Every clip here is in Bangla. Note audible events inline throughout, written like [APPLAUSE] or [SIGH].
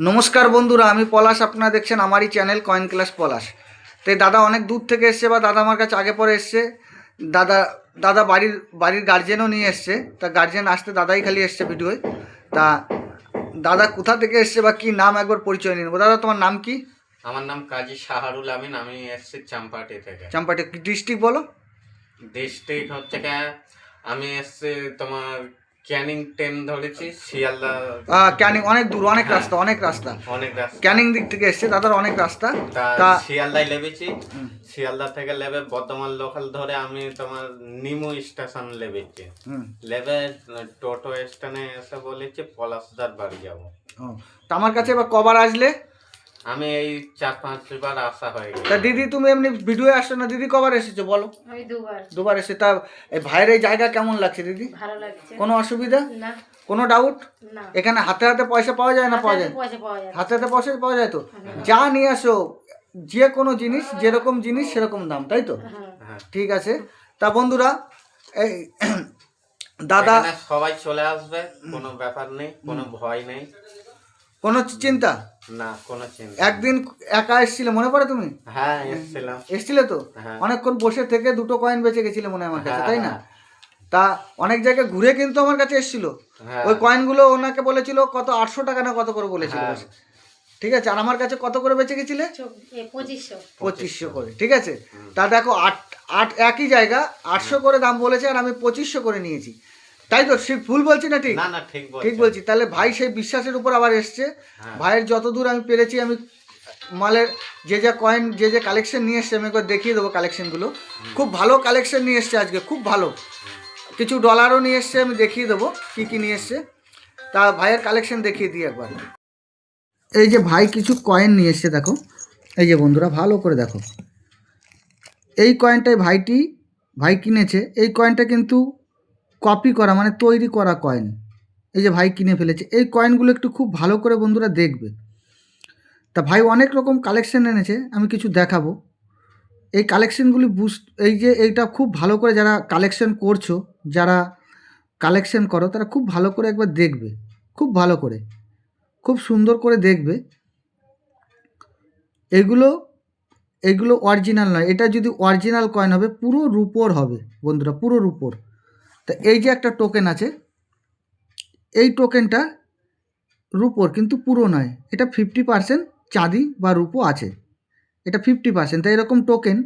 নমস্কার বন্ধুরা আমি পলাশ আপনারা দেখছেন আমারই চ্যানেল কয়েন ক্লাস পলাশ। তো দাদা অনেক দূর থেকে এসছে বা দাদা আমার কাছে আগে পরে এসছে। দাদা দাদা বাড়ির বাড়ির গার্জেনও নিয়ে এসছে। তা গার্জেন আসতে দাদাই খালি এসছে ভিডিওয় তা দাদা কোথা থেকে এসছে বা কি নাম একবার পরিচয় নিয়ে নেব। দাদা তোমার নাম কি? আমার নাম কাজী শাহরুল আমিন আমি এসছি চাম্পাটি থেকে। চাম্পাটি ডিস্ট্রিক্ট বলো? ডিস্ট্রিক্ট হচ্ছে আমি এসছি তোমার ক্যানিং ট্রেন ধরেছি শিয়ালদা ক্যানিং অনেক দূর অনেক রাস্তা অনেক রাস্তা। অনেক রাস্তা। ক্যানিং দিক থেকে এসছে দাদার অনেক রাস্তা। তা শিয়ালদায় লেবেছি। শিয়ালদা থেকে লেবে বর্ধমান লোকাল ধরে আমি তোমার নিমু স্টেশন লেবেছি। লেবে টোটো স্টেশনে এসে বলেছি পলাশদার বাড়ি যাব। তা আমার কাছে এবার কবার আসলে আমি এই চার পাঁচবার আসা হয়ে গেছে। তা দিদি তুমি এমনি ভিডিও আসছো না? দিদি কবার এসেছ বলো। আমি দুবার। দুবার এসে তা এই ভাইয়ের এই জায়গা কেমন লাগছে দিদি? ভালো লাগছে। কোনো অসুবিধা? না। কোনো ডাউট না। এখানে হাতে হাতে পয়সা পাওয়া যায় না পাওয়া যায়? পয়সা পাওয়া যায় হাতে হাতে পয়সা পাওয়া যায় তো? যা নিয়ে আসো যে কোনো জিনিস যেরকম জিনিস সেরকম দাম তাই তো? হ্যাঁ। হ্যাঁ। ঠিক আছে। তা বন্ধুরা এই [CLEARS THROAT] দাদা সবাই চলে আসবে কোনো ব্যাপার নেই কোনো ভয় নেই। কোনো চিন্তা? না কোনো একদিন একা এসছিলে মনে পড়ে তুমি? হ্যাঁ এসেছিলাম। এসছিলে তো? হ্যাঁ। অনেকক্ষণ বসে থেকে দুটো কয়েন বেঁচে গেছিলে মনে আমার কাছে হ্যাঁ, তাই না? হ্যাঁ। তা অনেক জায়গায় ঘুরে কিন্তু আমার কাছে এসেছিল। হ্যাঁ। ওই কয়েনগুলো ওনাকে বলেছিল কত আটশো টাকা না কত করে বলেছিল? হ্যাঁ। ঠিক আছে আর আমার কাছে কত করে বেঁচে গেছিলে? পঁচিশশো। করে ঠিক আছে? তা দেখো আট আট একই জায়গা আটশো করে দাম বলেছে আর আমি পঁচিশশো করে নিয়েছি। তাই তো সে ভুল বলছি না ঠিক? না না ঠিক ঠিক বলছি। তাহলে ভাই সেই বিশ্বাসের উপর আবার এসছে। হ্যাঁ। ভাইয়ের যতদূর আমি পেরেছি আমি মালের যে যে কয়েন যে যে কালেকশন নিয়ে এসছে আমি একবার দেখিয়ে দেবো কালেকশনগুলো খুব ভালো কালেকশন নিয়ে এসছে আজকে খুব ভালো। কিছু ডলারও নিয়ে এসছে আমি দেখিয়ে দেবো কী কী নিয়ে এসছে। তা ভাইয়ের কালেকশন দেখিয়ে দিই একবার। এই যে ভাই কিছু কয়েন নিয়ে এসছে দেখো। এই যে বন্ধুরা ভালো করে দেখো। এই কয়েনটাই ভাইটি ভাই কিনেছে। এই কয়েনটা কিন্তু কপি করা মানে তৈরি করা কয়েন এই যে ভাই কিনে ফেলেছে, এই কয়েনগুলো একটু খুব ভালো করে বন্ধুরা দেখবে। তা ভাই অনেক রকম কালেকশন এনেছে, আমি কিছু দেখাবো। এই কালেকশনগুলি বুঝ, এই যে এইটা খুব ভালো করে যারা কালেকশন করছ, যারা কালেকশন করো, তারা খুব ভালো করে একবার দেখবে। খুব ভালো করে। খুব সুন্দর করে দেখবে। এগুলো এগুলো অরিজিনাল নয়, এটা যদি অরিজিনাল কয়েন হবে, পুরো রুপোর হবে বন্ধুরা, পুরো রুপোর। তা এই যে একটা টোকেন আছে, এই টোকেনটা রুপোর কিন্তু পুরো নয়, এটা ফিফটি পার্সেন্ট চাঁদি বা রুপো আছে, এটা ফিফটি পার্সেন্ট তাই এরকম টোকেন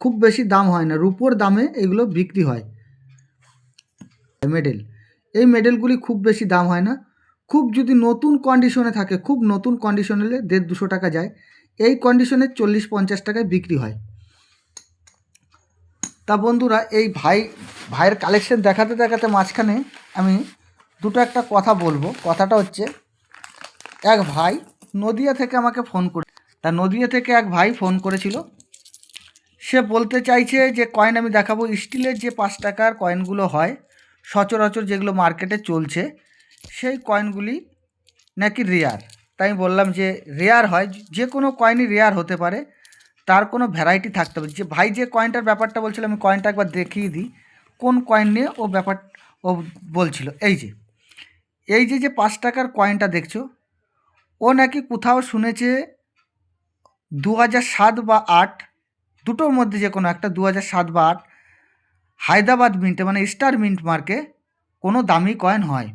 খুব বেশি দাম হয় না, রুপোর দামে এগুলো বিক্রি হয়। মেডেল এই মেডেলগুলি খুব বেশি দাম হয় না, খুব যদি নতুন কন্ডিশনে থাকে, খুব নতুন কন্ডিশন দেড় দুশো টাকা যায়, এই কন্ডিশনে চল্লিশ পঞ্চাশ টাকায় বিক্রি হয়। তা বন্ধুরা, এই ভাই, ভাইয়ের কালেকশন দেখাতে দেখাতে মাঝখানে আমি দুটো একটা কথা বলব। কথাটা হচ্ছে, এক ভাই নদিয়া থেকে আমাকে ফোন করে, তা নদিয়া থেকে এক ভাই ফোন করেছিল। সে বলতে চাইছে যে কয়েন আমি দেখাবো। স্টিলের যে পাঁচ টাকার কয়েনগুলো হয়, সচরাচর যেগুলো মার্কেটে চলছে, সেই কয়েনগুলি নাকি রেয়ার তাই বললাম যে রেয়ার হয়। যে কোনো কয়েনই রেয়ার হতে পারে। তার কোনো ভ্যারাইটি থাকতে হবে। যে ভাই যে কয়েনটার ব্যাপারটা বলছিল, আমি কয়েনটা একবার দেখিয়ে দিই। কোন কয়েন নিয়ে ও ব্যাপার, ও বলছিল, এই যে এই যে যে পাঁচ টাকার কয়েনটা দেখছ, ও নাকি কোথাও শুনেছে দু সাত বা আট, দুটোর মধ্যে যে কোনো একটা দু সাত বা আট, হায়দ্রাবাদ মিন্টে মানে স্টার মিন্ট মার্কে কোনো দামি কয়েন হয়।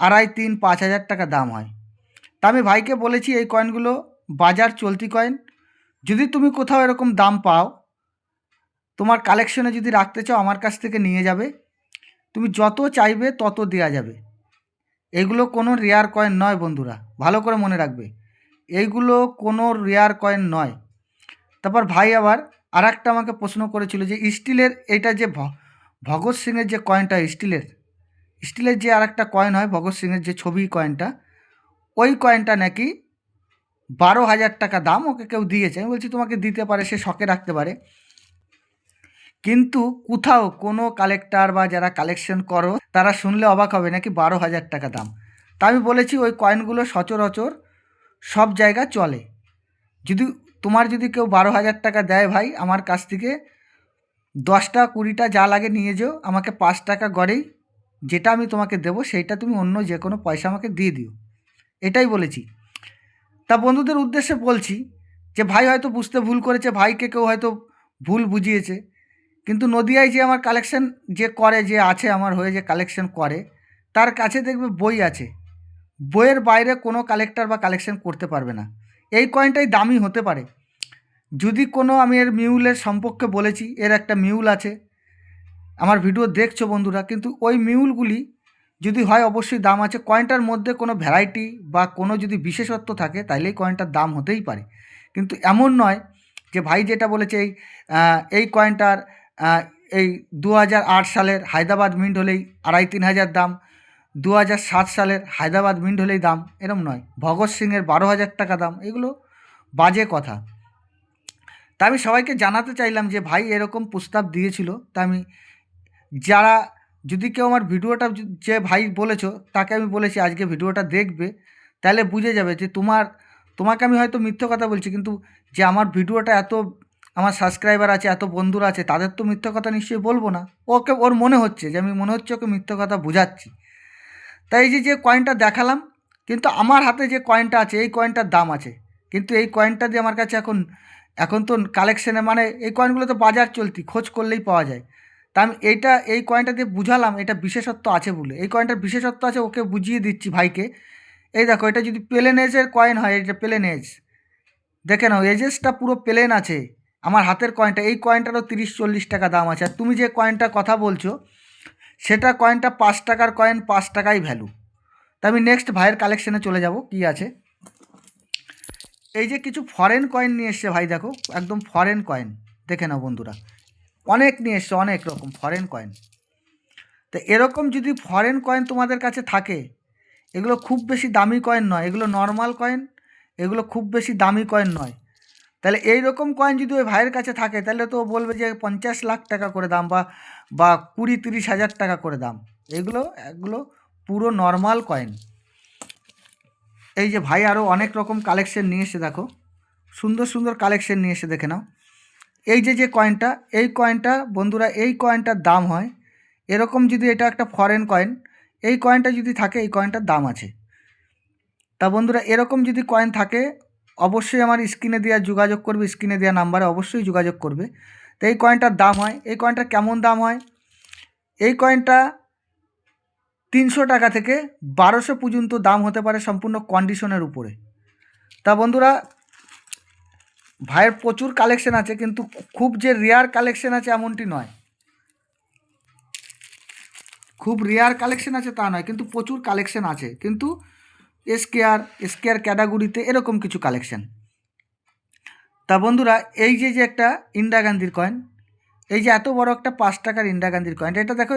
আড়াই, তিন, পাঁচ হাজার টাকা দাম হয়। তা আমি ভাইকে বলেছি, এই কয়েনগুলো বাজার চলতি কয়েন যদি তুমি কোথাও এরকম দাম পাও, তোমার কালেকশনে যদি রাখতে চাও আমার কাছ থেকে নিয়ে যাবে। তুমি যত চাইবে তত দেওয়া যাবে। এগুলো কোনো রেয়ার কয়েন নয় বন্ধুরা, ভালো করে মনে রাখবে। এইগুলো কোনো রেয়ার কয়েন নয়। তারপর ভাই আবার আর একটা আমাকে প্রশ্ন করেছিল যে, স্টিলের এটা যে ভগৎ সিংয়ের যে কয়েনটা স্টিলের স্টিলের যে আর একটা কয়েন হয়, ভগৎ সিংয়ের যে ছবি কয়েনটা ওই কয়েনটা নাকি বারো হাজার টাকা দাম ওকে কেউ দিয়েছে। আমি বলছি, তোমাকে দিতে পারে, সে শখে রাখতে পারে। কিন্তু কোথাও কোনো কালেক্টর বা যারা কালেকশন করো, তারা শুনলে অবাক হবে, নাকি বারো হাজার টাকা দাম? তা আমি বলেছি, ওই কয়েনগুলো সচরাচর সব জায়গা চলে। যদি তোমার যদি কেউ বারো হাজার টাকা দেয় ভাই, আমার কাছ থেকে দশটা কুড়িটা যা লাগে নিয়ে যেও। আমাকে পাঁচ টাকা গড়েই যেটা আমি তোমাকে দেবো, সেইটা তুমি অন্য যে কোনো পয়সা আমাকে দিয়ে দিও। এটাই বলেছি। তা বন্ধুদের উদ্দেশ্যে বলছি যে ভাই হয়তো বুঝতে ভুল করেছে, ভাইকে কেউ হয়তো ভুল বুঝিয়েছে। কিন্তু নদিয়ায় যে আমার কালেকশন যে করে, যে আছে আমার হয়ে যে কালেকশন করে, তার কাছে দেখবে বই আছে। বইয়ের বাইরে কোনো কালেক্টর বা কালেকশন করতে পারবে না। এই কয়েনটাই দামি হতে পারে। যদি কোনো আমি এর মিউলের সম্পর্কে বলেছি, এর একটা মিউল আছে। আমার ভিডিও দেখছ বন্ধুরা, কিন্তু ওই মিউলগুলি যদি হয় অবশ্যই দাম আছে। কয়েনটার মধ্যে কোনো ভ্যারাইটি বা কোনো যদি বিশেষত্ব থাকে, তাইলেই কয়েনটার দাম হতেই পারে। কিন্তু এমন নয় যে ভাই যেটা বলেছে, এই এই কয়েনটার এই দু হাজার আট সালের হায়দ্রাবাদ মিন্ট হলেই আড়াই তিন হাজার দাম দু হাজার সাত সালের হায়দ্রাবাদ মিন্ট হলেই দাম, এরম নয়। ভগৎ সিংয়ের বারো হাজার টাকা দাম, এগুলো বাজে কথা। তা আমি সবাইকে জানাতে চাইলাম যে ভাই এরকম প্রস্তাব দিয়েছিল। তা আমি, যারা যদি কেউ আমার ভিডিওটা যে- ভাই বলেছ, তাকে আমি বলেছি আজকে ভিডিওটা দেখবে, তাহলে বুঝে যাবে যে তোমার, তোমাকে আমি হয়তো মিথ্যে কথা বলছি, কিন্তু যে আমার ভিডিওটা এত, আমার সাবস্ক্রাইবার আছে, এত বন্ধুরা আছে, তাদের তো মিথ্যে কথা নিশ্চয়ই বলব না। ওকে, ওর মনে হচ্ছে যে আমি মনে হচ্ছে ওকে মিথ্যে কথা বোঝাচ্ছি। তাই যে যে কয়েনটা দেখালাম, কিন্তু আমার হাতে যে কয়েনটা আছে, এই কয়েনটার দাম আছে। কিন্তু এই কয়েনটা দিয়ে আমার কাছে এখন এখন তো কালেকশানে মানে এই কয়েনগুলো তো বাজার চলতি, খোঁজ করলেই পাওয়া যায়। তা আমি এইটা, এই কয়েনটা দিয়ে বুঝালাম, এটা বিশেষত্ব আছে বলে। এই কয়েনটার বিশেষত্ব আছে, ওকে বুঝিয়ে দিচ্ছি ভাইকে। এই দেখো, এটা যদি প্লেন এজের কয়েন হয় এটা প্লেন এজ দেখে নাও এজেসটা পুরো প্লেন আছে। আমার হাতের কয়েনটা এই কয়েনটারও তিরিশ, চল্লিশ টাকা দাম আছে। আর তুমি যে কয়েনটা কথা বলছো, সেটা কয়েনটা পাঁচ টাকার কয়েন পাঁচ টাকাই ভ্যালু তা আমি নেক্সট ভাইয়ের কালেকশানে চলে যাব, কি আছে? এই যে কিছু ফরেন কয়েন নিয়ে এসছে ভাই, দেখো, একদম ফরেন কয়েন দেখে নাও বন্ধুরা। অনেক নিয়ে এসছে, অনেক রকম ফরেন কয়েন তো এরকম যদি ফরেন কয়েন তোমাদের কাছে থাকে, এগুলো খুব বেশি দামি কয়েন নয়, এগুলো নর্মাল কয়েন এগুলো খুব বেশি দামি কয়েন নয়। তাহলে এই রকম কয়েন যদি ওই ভাইয়ের কাছে থাকে, তাহলে তো বলবে যে পঞ্চাশ লাখ টাকা করে দাম বা বা কুড়ি তিরিশ হাজার টাকা করে দাম। এগুলো এগুলো পুরো নর্মাল কয়েন এই যে ভাই আরও অনেক রকম কালেকশন নিয়ে এসে দেখো। সুন্দর সুন্দর কালেকশন নিয়ে এসে দেখে নাও। এই যে যে কয়েনটা এই কয়েনটা বন্ধুরা, এই কয়েনটার দাম হয়। এরকম যদি এটা একটা ফরেন কয়েন এই কয়েনটা যদি থাকে, এই কয়েনটার দাম আছে। তা বন্ধুরা, এরকম যদি কয়েন থাকে, অবশ্যই আমার স্ক্রিনে দেওয়া যোগাযোগ করবে, স্ক্রিনে দেওয়া নাম্বারে অবশ্যই যোগাযোগ করবে। তো এই কয়েনটার দাম হয়, এই কয়েনটার কেমন দাম হয়? এই কয়েনটা তিনশো টাকা থেকে বারোশো পর্যন্ত দাম হতে পারে সম্পূর্ণ কন্ডিশনের উপরে। তা বন্ধুরা ভাইয়ের প্রচুর কালেকশন আছে, কিন্তু খুব যে রেয়ার কালেকশন আছে এমনটি নয়। খুব রেয়ার কালেকশন আছে তা নয়, কিন্তু প্রচুর কালেকশন আছে। কিন্তু এসকেআর এসকেআর ক্যাটাগরিতে এরকম কিছু কালেকশন তা বন্ধুরা, এই যে যে একটা ইন্দিরা গান্ধীর কয়েন এই যে এত বড় একটা পাঁচ টাকার ইন্দিরা গান্ধীর কয়েন এটা দেখো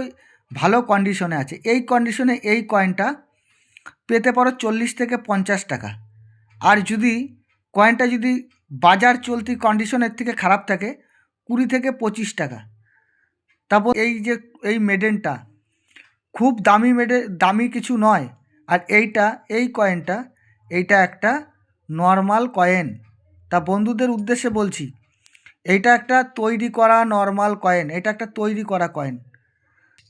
ভালো কন্ডিশনে আছে। এই কন্ডিশনে এই কয়েনটা পেতে পারো চল্লিশ থেকে পঞ্চাশ টাকা। আর যদি কয়েনটা যদি বাজার চলতি কন্ডিশনের থেকে খারাপ থাকে কুড়ি থেকে পঁচিশ টাকা। তারপর এই যে, এই মেডেনটা খুব দামি মেডে দামি কিছু নয়। আর এইটা, এই কয়েনটা এইটা একটা নর্মাল কয়েন তা বন্ধুদের উদ্দেশ্যে বলছি, এইটা একটা তৈরি করা নর্মাল কয়েন এটা একটা তৈরি করা কয়েন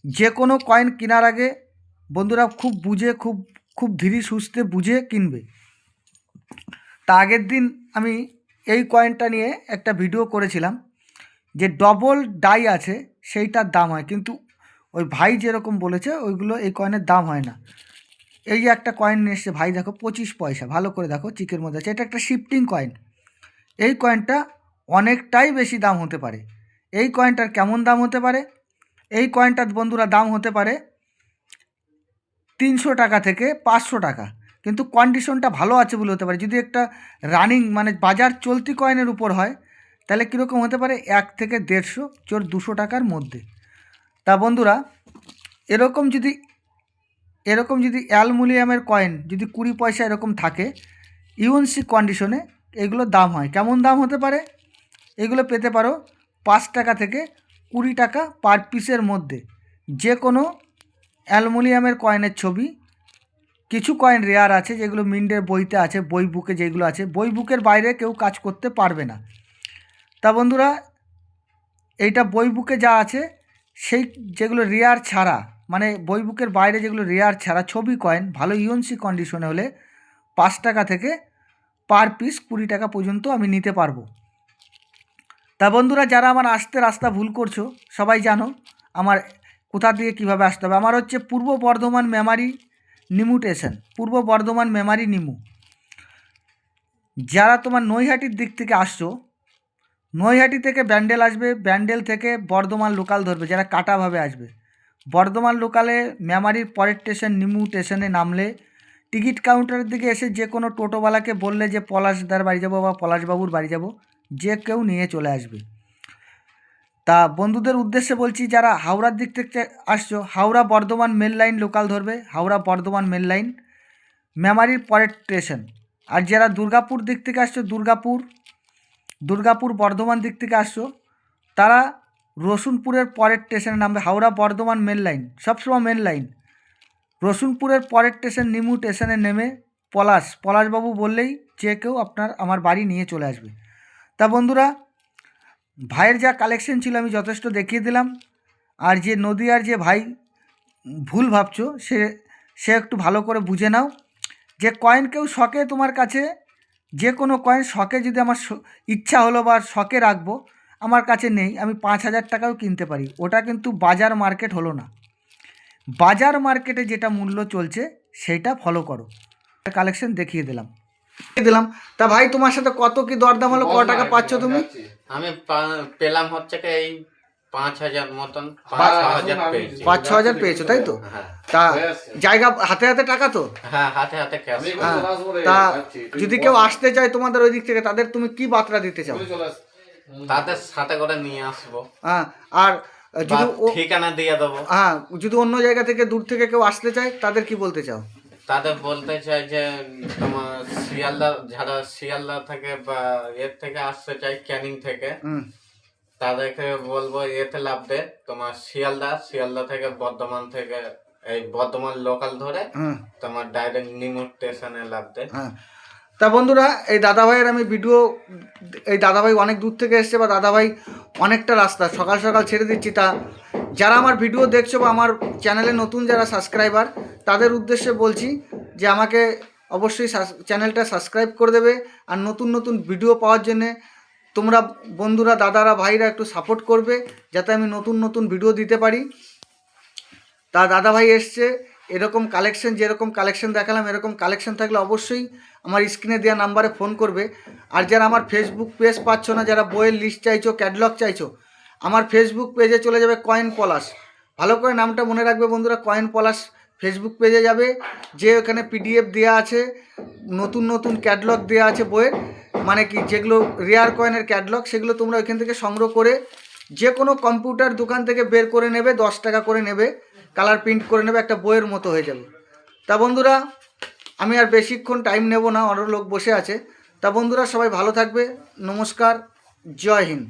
যে কোনো কয়েন কেনার আগে বন্ধুরা খুব বুঝে, খুব খুব ধীরে সুস্থে বুঝে কিনবে। তা আগের দিন আমি এই কয়েনটা নিয়ে একটা ভিডিও করেছিলাম, যে ডবল ডাই আছে, সেইটার দাম হয়। কিন্তু ওই ভাই যেরকম বলেছে, ওইগুলো এই কয়েনের দাম হয় না। এই যে একটা কয়েন নিয়ে এসছে, ভাই দেখো পঁচিশ পয়সা, ভালো করে দেখো, চিকের মধ্যে আছে। এটা একটা শিফটিং কয়েন এই কয়েনটা অনেকটাই বেশি দাম হতে পারে। এই কয়েনটার কেমন দাম হতে পারে? এই কয়েনটার বন্ধুরা দাম হতে পারে তিনশো টাকা থেকে পাঁচশো টাকা। কিন্তু কন্ডিশনটা ভালো আছে বলে হতে পারে। যদি একটা রানিং মানে বাজার চলতি কয়েনের উপর হয়, তাহলে কীরকম হতে পারে? এক থেকে দেড়শো চোর দুশো টাকার মধ্যে। তা বন্ধুরা, এরকম যদি এরকম যদি অ্যালমুনিয়ামের কয়েন যদি কুড়ি পয়সা এরকম থাকে ইউএনসি কন্ডিশনে এগুলো দাম হয়। কেমন দাম হতে পারে? এগুলো পেতে পারো পাঁচ টাকা থেকে কুড়ি টাকা পার পিসের মধ্যে। যে কোনো অ্যালুমিনিয়ামের কয়েনের ছবি কিছু কয়েন রেয়ার আছে যেগুলো মিন্ডের বইতে আছে, বই বুকে যেগুলো আছে। বই বুকের বাইরে কেউ কাজ করতে পারবে না। তা বন্ধুরা, এইটা বই বুকে যা আছে, সেই যেগুলো রেয়ার ছাড়া মানে বই বুকের বাইরে যেগুলো রেয়ার ছাড়া ছবি কয়েন ভালো ইউএনসি কন্ডিশনে হলে পাঁচ টাকা থেকে পার পিস কুড়ি টাকা পর্যন্ত আমি নিতে পারব। তা বন্ধুরা, যারা আমার আসতে রাস্তা ভুল করছ, সবাই জানো আমার কোথা দিয়ে কীভাবে আসতে হবে। আমার হচ্ছে পূর্ব বর্ধমান মেমারি নিমু স্টেশন পূর্ব বর্ধমান মেমারি নিমু। যারা তোমার নৈহাটির দিক থেকে আসছো, নৈহাটি থেকে ব্যান্ডেল আসবে, ব্যান্ডেল থেকে বর্ধমান লোকাল ধরবে, যারা কাটাভাবে আসবে। বর্ধমান লোকালে মেমারির পরের স্টেশন নিমু স্টেশনে নামলে, টিকিট কাউন্টারের দিকে এসে যে কোনো টোটোওয়ালাকে বললে যে, পলাশদার বাড়ি যাব বা পলাশবাবুর বাড়ি যাব, যে কেউ নিয়ে চলে আসবে। তা বন্ধুদের উদ্দেশ্যে বলছি, যারা হাওড়ার দিক থেকে আসছো, Howrah Bardhaman mail line local ধরবে, হাওড়া বর্ধমান মেল লাইন মেমারির পরের স্টেশন আর যারা দুর্গাপুর দিক থেকে আসছো, দুর্গাপুর দুর্গাপুর বর্ধমান দিক থেকে আসছো, তারা রসুনপুরের পরের স্টেশনে নামবে, হাওড়া বর্ধমান মেল লাইন সবসময় মেল লাইন রসুনপুরের পরের স্টেশন নিমু স্টেশনে নেমে পলাশ, পলাশবাবু বললেই যে কেউ আপনার, আমার বাড়ি নিয়ে চলে আসবে। তা বন্ধুরা ভাইয়ের যা কালেকশন ছিল আমি যথেষ্ট দেখিয়ে দিলাম। আর যে নদীয়ার যে ভাই ভুল ভাবছ সে সে একটু ভালো করে বুঝে নাও। যে কয়েন কেউ শখে তোমার কাছে যে কোনো কয়েন শখে যদি আমার ইচ্ছা হলো বা শখে রাখব আমার কাছে নেই আমি পাঁচ হাজার টাকাও কিনতে পারি। ওটা কিন্তু বাজার মার্কেট হলো না। বাজার মার্কেটে যেটা মূল্য চলছে সেটা ফলো করো। কালেকশন দেখিয়ে দিলাম। দেখিয়ে দিলাম। তা ভাই তোমার সাথে কত কি দরদাম হলো? ক টাকা পাচ্ছ তুমি? আমি পা- পেলাম হচ্ছে কি এই পাঁচ হাজার মতন পাঁচ ছ হাজার পেয়েছি। পাঁচ ছ হাজার পেয়েছ তাই তো? হ্যাঁ। তা জায়গা হাতে হাতে টাকা তো? হ্যাঁ হাতে হাতে ক্যাশ হ্যাঁ। তা যদি কেউ আসতে চায় তোমাদের ওই দিক থেকে তাদের তুমি কি বার্তা দিতে চাও? তাদের সাথে করে নিয়ে আসব। হ্যাঁ আর যদি ঠিকানা দিয়ে দেবো। হ্যাঁ যদি অন্য জায়গা থেকে দূর থেকে কেউ আসতে চায় তাদের কি বলতে চাও? তাদের বলতে চাই যে তোমার শিয়ালদা যারা শিয়ালদা থেকে বা এর থেকে আসতে চাই ক্যানিং থেকে তাদেরকে বলব এতে লাভবে তোমার শিয়ালদা শিয়ালদা থেকে বর্ধমান থেকে এই বর্ধমান লোকাল ধরে তোমার ডাইরেক্ট নিমু স্টেশনে লাভবে হ্যাঁ। তা বন্ধুরা এই দাদাভাইয়ের আমি ভিডিও এই দাদাভাই অনেক দূর থেকে এসছে বা দাদাভাই অনেকটা রাস্তা সকাল সকাল ছেড়ে দিচ্ছি তা যারা আমার ভিডিও দেখছ বা আমার চ্যানেলে নতুন যারা সাবস্ক্রাইবার, তাদের উদ্দেশ্যে বলছি যে আমাকে অবশ্যই চ্যানেলটা সাবস্ক্রাইব করে দেবে আর নতুন নতুন ভিডিও পাওয়ার জন্যে তোমরা বন্ধুরা, দাদারা, ভাইরা একটু সাপোর্ট করবে যাতে আমি নতুন নতুন ভিডিও দিতে পারি। তা দাদা ভাই এসছে, এরকম কালেকশন যেরকম কালেকশন দেখালাম, এরকম কালেকশন থাকলে অবশ্যই আমার স্ক্রিনে দেওয়া নাম্বারে ফোন করবে। আর যারা আমার ফেসবুক পেজ পাচ্ছ না, যারা বইয়ের লিস্ট চাইছো ক্যাটলগ চাইছো আমার ফেসবুক পেজে চলে যাবে কয়েন পলাশ ভালো করে নামটা মনে রাখবে বন্ধুরা কয়েন পলাশ ফেসবুক পেজে যাবে। যে ওখানে পিডিএফ দেওয়া আছে, নতুন নতুন ক্যাটলগ দেওয়া আছে বইয়ের মানে কি যেগুলো রেয়ার কয়েনের ক্যাটলগ সেগুলো তোমরা ওইখান থেকে সংগ্রহ করে যে কোনো কম্পিউটার দোকান থেকে বের করে নেবে, দশ টাকা করে নেবে কালার প্রিন্ট করে নেবে, একটা বইয়ের মতো হয়ে যাবে। তা বন্ধুরা, আমি আর বেশিক্ষণ টাইম নেব না আরও লোক বসে আছে। তা বন্ধুরা, সবাই ভালো থাকবে। নমস্কার, জয় হিন্দ।